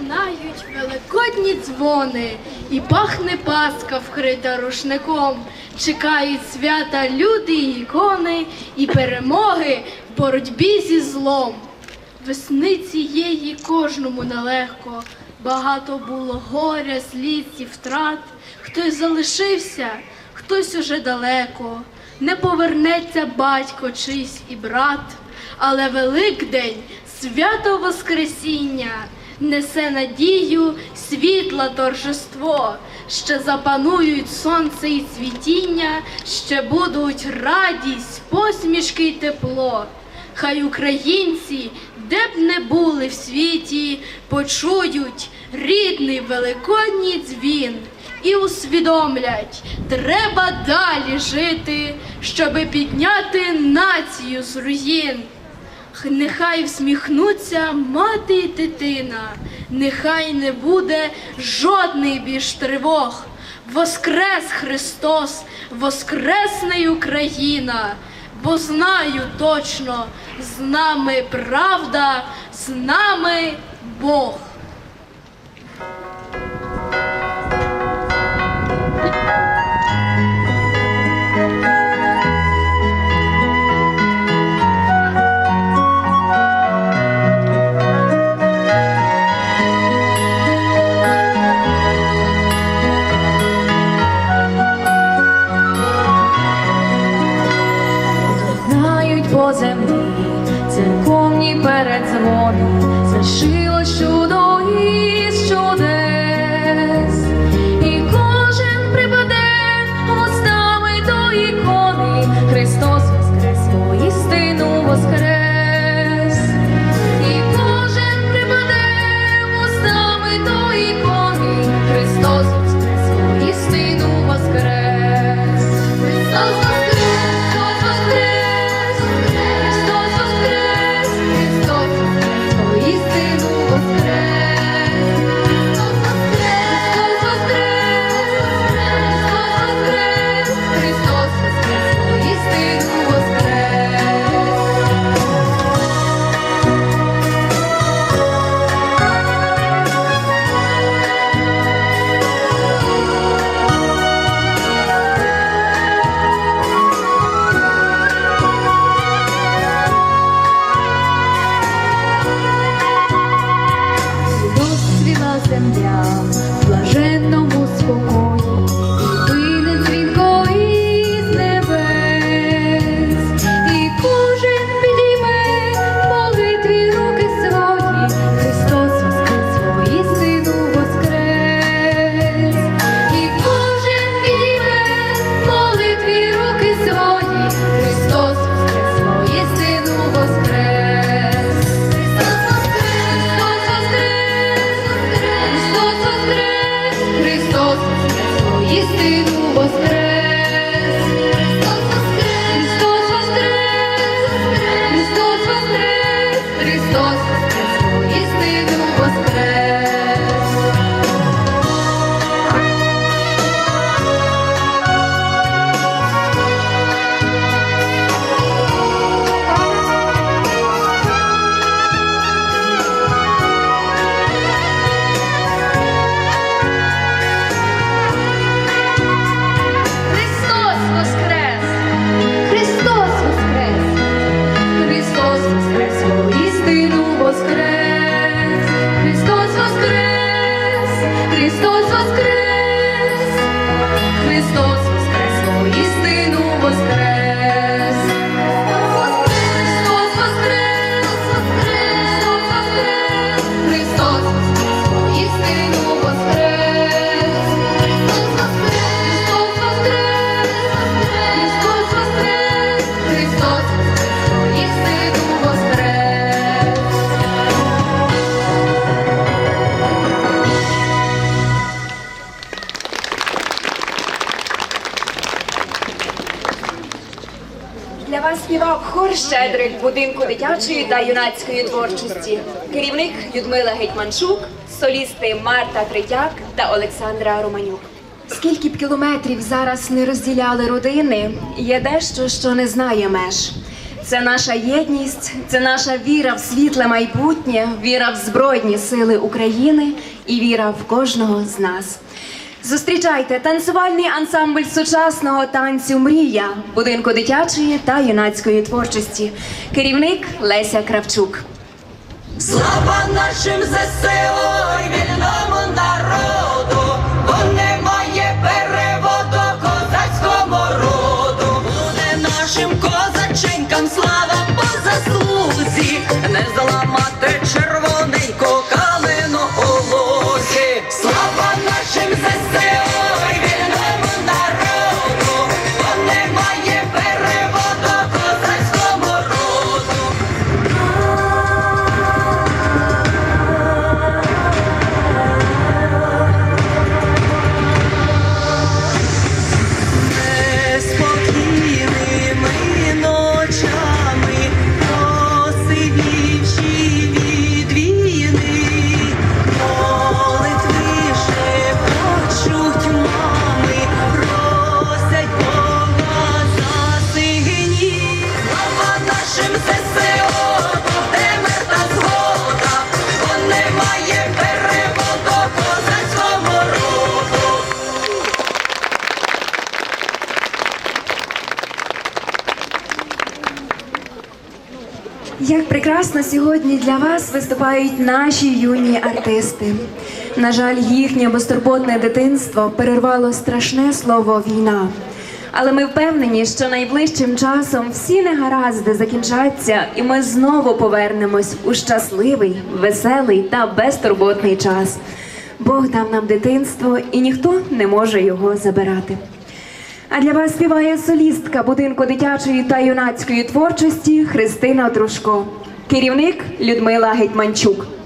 Лунають великодні дзвони, і пахне паска вкрита рушником. Чекають свята люди і ікони, і перемоги в боротьбі зі злом. Весни цієї кожному нелегко, багато було горя, сліз і втрат. Хтось залишився, хтось уже далеко, не повернеться батько чийсь і брат. Але Великдень, свято Воскресіння, несе надію, світла торжество, ще запанують сонце і цвітіння, ще будуть радість, посмішки й тепло. Хай українці, де б не були в світі, почують рідний великодній дзвін і усвідомлять, треба далі жити, щоби підняти націю з руїн. Нехай всміхнуться мати й дитина, нехай не буде жодний більш тривог. Воскрес Христос, воскресне Україна, бо знаю точно, з нами правда, з нами Бог. Воскрес, Христос воскрес! Хор Щедрик будинку дитячої та юнацької творчості. Керівник Людмила Гетьманчук, солісти Марта Третяк та Олександра Романюк. Скільки б кілометрів зараз не розділяли родини, є дещо, що не знає меж. Це наша єдність, це наша віра в світле майбутнє, віра в збройні сили України і віра в кожного з нас. Зустрічайте танцювальний ансамбль сучасного танцю Мрія будинку дитячої та юнацької творчості. Керівник Леся Кравчук. Слава нашим ЗСУ вільному народу! Власно, сьогодні для вас виступають наші юні артисти. На жаль, їхнє безтурботне дитинство перервало страшне слово війна. Але ми впевнені, що найближчим часом всі негаразди закінчаться, і ми знову повернемось у щасливий, веселий та безтурботний час. Бог дав нам дитинство, і ніхто не може його забирати. А для вас співає солістка будинку дитячої та юнацької творчості Христина Дружко керівник Людмила Гетьманчук.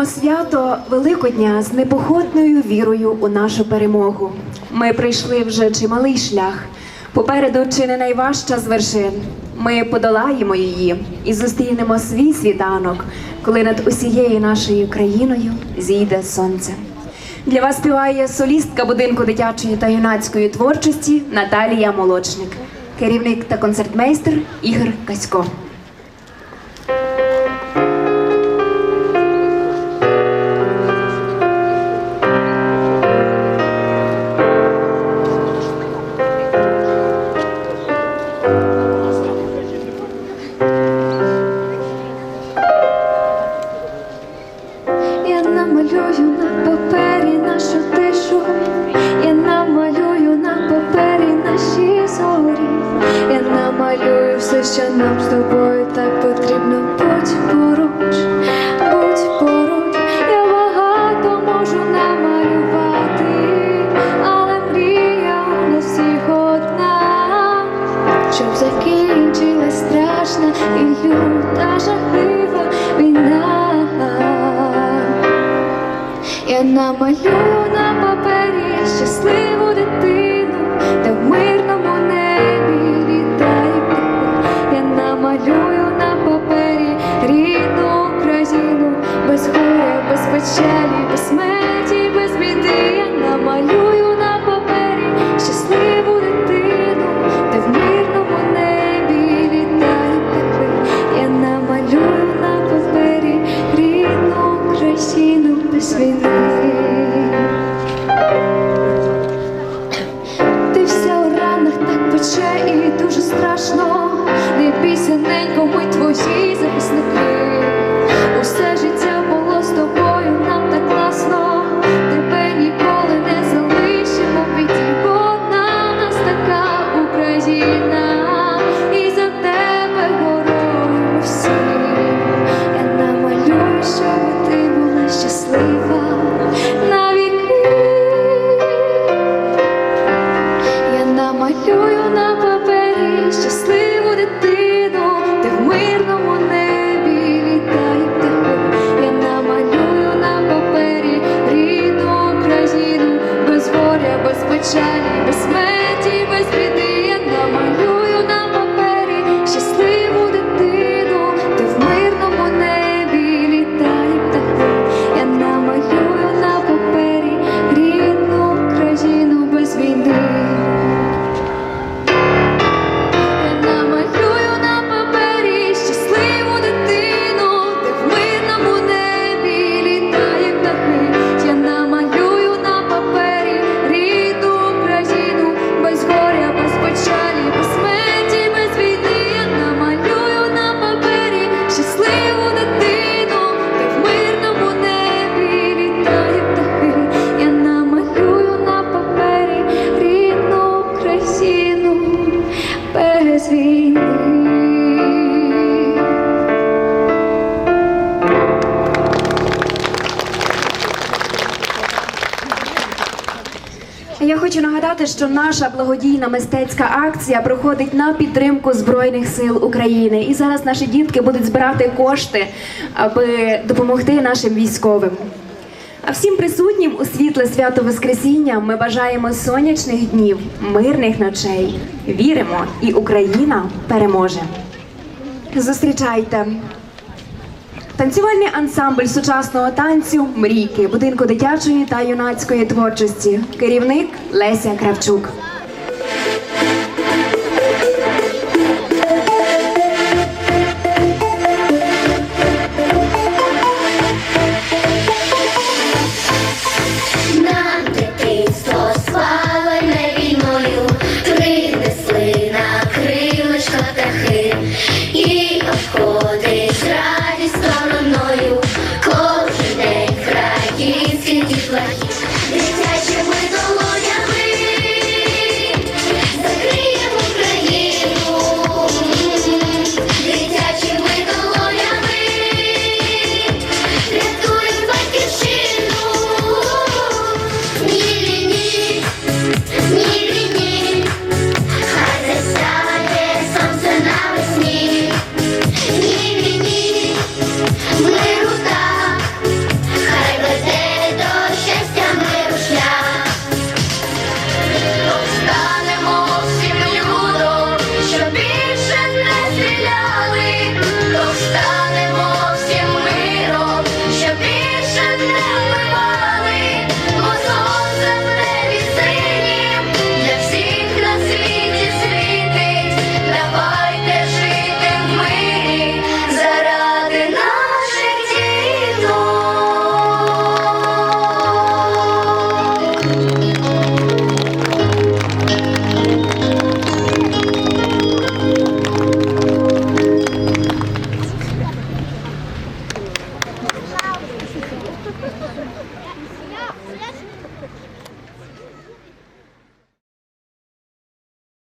Відзначаємо свято Великодня з непохитною вірою у нашу перемогу. Ми пройшли вже чималий шлях. Попереду чи не найважча з вершин. Ми подолаємо її і зустрінемо свій світанок, коли над усією нашою країною зійде сонце. Для вас співає солістка будинку дитячої та юнацької творчості Наталія Молочник, керівник та концертмейстер Ігор Касько. Намалюю на папері нашу тишу, я намалюю на папері наші зорі, я намалюю все, що нам з тобою так потрібно. Я намалюю на папері щасливу дитину, та в мирному небі літає. Я намалюю на папері рідну Україну, без горя, без печалі, без смерті, нагадати, що наша благодійна мистецька акція проходить на підтримку Збройних сил України. І зараз наші дітки будуть збирати кошти, аби допомогти нашим військовим. А всім присутнім у світле свято Воскресіння ми бажаємо сонячних днів, мирних ночей. Віримо, і Україна переможе. Зустрічайте Танцювальний ансамбль сучасного танцю Мрійки будинку дитячої та юнацької творчості. Керівник Леся Кравчук.